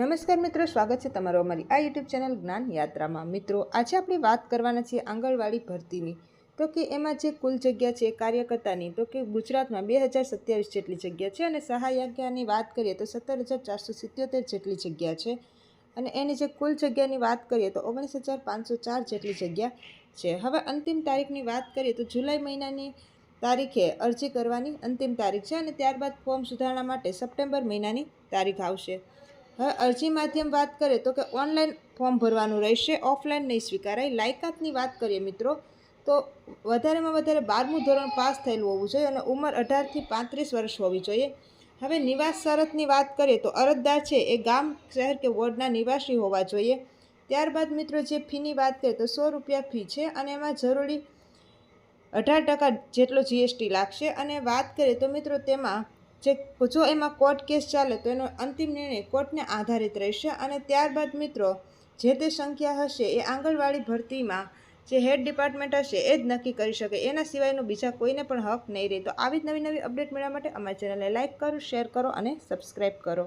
નમસ્કાર મિત્રો, સ્વાગત છે તમારો અમારી આ યુટ્યુબ ચેનલ જ્ઞાન યાત્રામાં. મિત્રો, આજે આપણે વાત કરવાના છીએ આંગણવાડી ભરતીની. તો કે એમાં જે કુલ જગ્યા છે, કાર્યકર્તાની, તો કે ગુજરાતમાં બે હજાર સત્યાવીસ જેટલી જગ્યા છે અને સહાયકની વાત કરીએ તો સત્તર હજાર ચારસો સિત્યોતેર જેટલી જગ્યા છે. અને એની જે કુલ જગ્યાની વાત કરીએ તો ઓગણીસ હજાર પાંચસો ચાર જેટલી જગ્યા છે. હવે અંતિમ તારીખની વાત કરીએ તો જુલાઈ મહિનાની તારીખે અરજી કરવાની અંતિમ તારીખ છે અને ત્યારબાદ ફોર્મ સુધારણા માટે સપ્ટેમ્બર મહિનાની તારીખ આવશે. હવે અરજી માધ્યમ વાત કરીએ તો કે ઓનલાઈન ફોર્મ ભરવાનું રહેશે, ઓફલાઈન નહીં સ્વીકારાય. લાયકાતની વાત કરીએ મિત્રો, તો વધારેમાં વધારે બારમું ધોરણ પાસ થયેલું હોવું જોઈએ અને ઉંમર અઢારથી પાંત્રીસ વર્ષ હોવી જોઈએ. હવે નિવાસ શરતની વાત કરીએ તો અરજદાર છે એ ગામ, શહેર કે વોર્ડના નિવાસી હોવા જોઈએ. ત્યારબાદ મિત્રો જે ફીની વાત કરીએ તો સો રૂપિયા ફી છે અને એમાં જરૂરી અઢાર ટકા જેટલો જીએસટી લાગશે. અને વાત કરીએ તો મિત્રો તેમાં જે જો એમાં કોર્ટ કેસ ચાલે તો એનો અંતિમ નિર્ણય કોર્ટને આધારિત રહેશે અને ત્યારબાદ મિત્રો, જે તે સંખ્યા હશે એ આંગણવાડી ભરતીમાં જે હેડ ડિપાર્ટમેન્ટ હશે એ જ નક્કી કરી શકે. એના સિવાયનો બીજા કોઈને પણ હક નહીં રહે. તો આવી જ નવી નવી અપડેટ મેળવવા માટે અમારી ચેનલને લાઇક કરો, શેર કરો અને સબસ્ક્રાઈબ કરો.